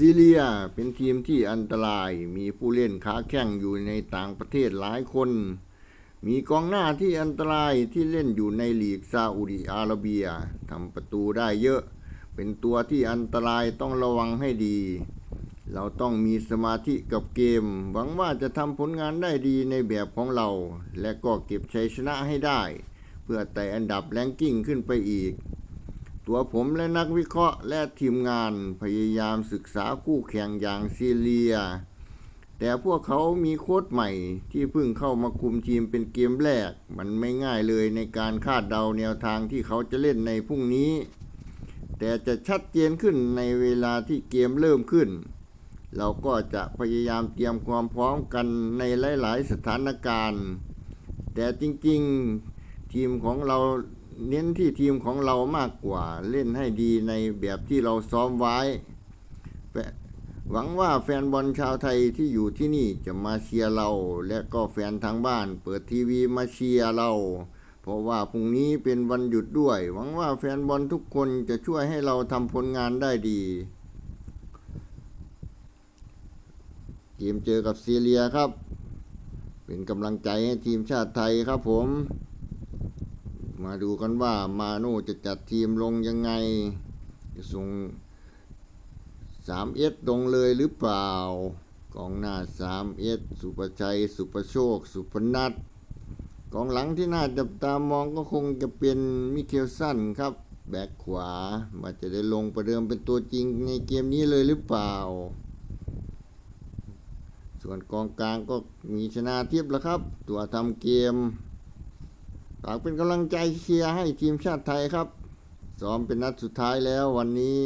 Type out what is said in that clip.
ซีเรียเป็นทีมที่อันตราย มีผู้เล่นขาแข้งอยู่ในต่างประเทศหลายคน มีกองหน้าที่อันตรายที่เล่นอยู่ในลีกซาอุดิอาระเบียทำประตูได้เยอะ เป็นตัวที่อันตรายต้องระวังให้ดี เราต้องมีสมาธิกับเกม หวังว่าจะทำผลงานได้ดีในแบบของเรา และก็เก็บชัยชนะให้ได้ เพื่อไต่อันดับแรงกิ้งขึ้นไปอีก ตัวผมและนักวิเคราะห์และทีมงานพยายามศึกษาคู่แข่งอย่างซีเรีย แต่พวกเขามีโค้ชใหม่ที่เพิ่งเข้ามาคุมทีมเป็นเกมแรก มันไม่ง่ายเลยในการคาดเดาแนวทางที่เขาจะเล่นในพรุ่งนี้ แต่จะชัดเจนขึ้นในเวลาที่เกมเริ่มขึ้น เราก็จะพยายามเตรียมความพร้อมกันในหลาย ๆ สถานการณ์ แต่จริง ๆ ทีมของเรา เน้นที่ทีมของเรามากกว่าเล่นให้ดีในแบบที่เราซ้อมไว้หวังว่าแฟนบอลชาวไทยที่อยู่ที่นี่จะมาเชียร์เรา และก็แฟนทางบ้านเปิดทีวีมาเชียร์เรา เพราะว่าพรุ่งนี้เป็นวันหยุดด้วย หวังว่าแฟนบอลทุกคนจะช่วยให้เราทำผลงานได้ดีเกมเจอกับซีเรียครับ เป็นกำลังใจให้ทีมชาติไทยครับผม มาดูกันว่ามาโน่จะจัดทีมลงยังไง จะส่ง 3 s ตรงเลยหรือเปล่า กองหน้า 3 s สุประชัย สุประโชค สุพนัทกองหลังที่น่าจับตามองก็คงจะเป็นมิเคลสันครับ แบ็คขวาว่าจะได้ลงประเดิมเป็นตัวจริงในเกมนี้เลยหรือเปล่า ส่วนกองกลางก็มีชนะเทิพย์แล้วครับ ตัวทำเกม ฝากเป็นกำลังใจเชียร์ให้ทีมชาติไทยครับ ซ้อมเป็นนัดสุดท้ายแล้ววันนี้